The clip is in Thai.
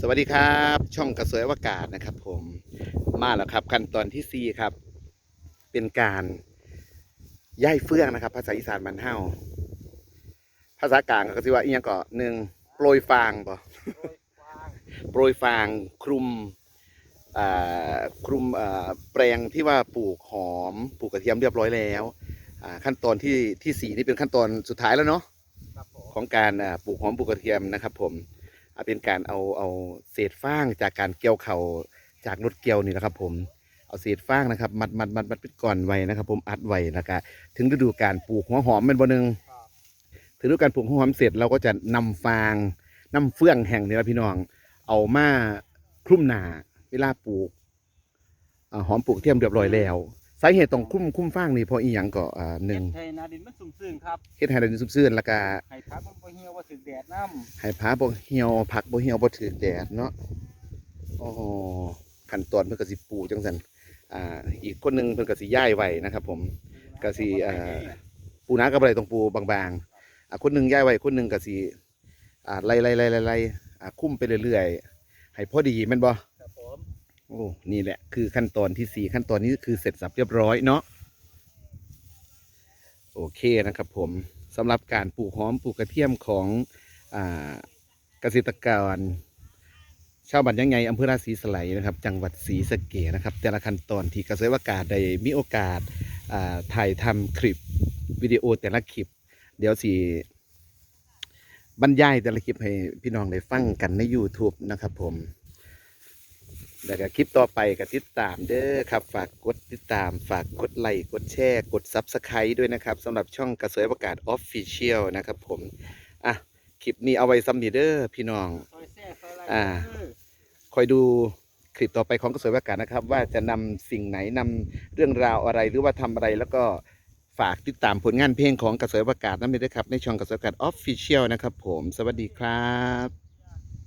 สวัสดีครับ ช่องกระสวยอวกาศนะครับ ผมมาแล้วครับ ขั้นตอนที่ 4 ครับ เป็นการย่ายเฟื่องนะครับ ภาษาอีสานบ้านเฮาภาษากลางก็สิว่าอีหยังก็หนึ่งโปรยฟางบ่โปรยฟางคลุมอ่าคลุมอ่าแปลงที่ว่าปลูกหอมปลูกกระเทียมเรียบร้อยแล้วอ่าขั้นตอนที่ที่สี่นี่เป็นขั้นตอนสุดท้ายแล้วเนาะครับผมของการอ่าปลูกหอมปลูกกระเทียมนะครับ ผมอ่า เป็นการเอาเอาเศษฟางจากการเกี่ยวเข่าจากรถเกี่ยวนี่นะครับ ผมเอาเศษฟางนะครับ มัดมัดมัดมัดเป็นก่อนไว้นะครับ ผมอัดไว้แล้วก็ถึงฤดูการปลูกหัวหอมเป็นบ่หนึ่งครับถึงฤดูการปลูกหัวหอมเสร็จเราก็จะนำฟางนำเฟื่องแห่งนี่ละพี่น้อง เอามาคลุมหนาเวลาปลูกอ่าหอมปลูกกระเทียมเรียบร้อยแล้ว สาเหตุต้องคลุมคลุมฟางนี่เพราะอีหยังก็อ่าหนึ่งเฮ็ดให้นาดินมันสุ่มซื่นครับเฮ็ดให้เราดูซุบซื่นแล้วก็ให้พักมันบ่เหี่ยวว่าถึงแดดน้ให้ผาบ่เหี่ยวผักบ่เหี่ยวบ่ถือแดดเนาะโอ้โหขั้นตอนเพิ่นก็สิปลูกจังซั่นอ่าอีกคนหนึงเพิ่นก็สิย้ายไว้นะครับ ผมำก็สิเอ่อปูนาก็บ่ได้ต้องปูบางๆอ่าคนหนึงย้ายไว้คนหนึงก็สิอ่าไล่ๆๆๆๆอ่าคุมไปเรื่อยๆให้พอดีแม่นบ่ครับผม โอ้นี่แหละคือขั้นตอนที่สี่ขั้นตอนนี้คือเสร็จสับเรียบร้อยเนาะโอเคนะครับผมสำหรับการปลูกหอมปลูกกระเทียมของอเกษตรกรชาวบ้านยังไงอำเภอราศีสไลยนะครับ จังหวัดศรีสะเกษนะครับ แต่ละขั้นตอนที่เกษตรวากาศได้มีโอกาสาถ่ายทำคลิปวิดีโอแต่ละคลิป เดี๋ยวสีบรรยายแต่ละคลิปให้พี่น้องได้ฟังกันใน YouTube นะครับผม แล้วก็คลิปต่อไปก็ติดตามเด้อครับ ฝากกดติดตาม ฝากกดไลค์กดแชร์ กด Subscribe ด้วยนะครับสำหรับช่องกระสวยประกาศ Official นะครับผม อะ คลิปนี้เอาไว้ซ้ำนีเด้อพี่น้องซอยแซ่ซอยไรอ่า คอยดูคลิปต่อไปของกระสวยประกาศนะครับ ว่าจะนำสิ่งไหนนำเรื่องราวอะไรหรือว่าทำอะไรแล้วก็ฝากติดตามผลงานเพลงของกระสวยประกาศนั่นเองด้วยครับในช่องกระสวยประกาศ Official นะครับผม สวัสดีครับ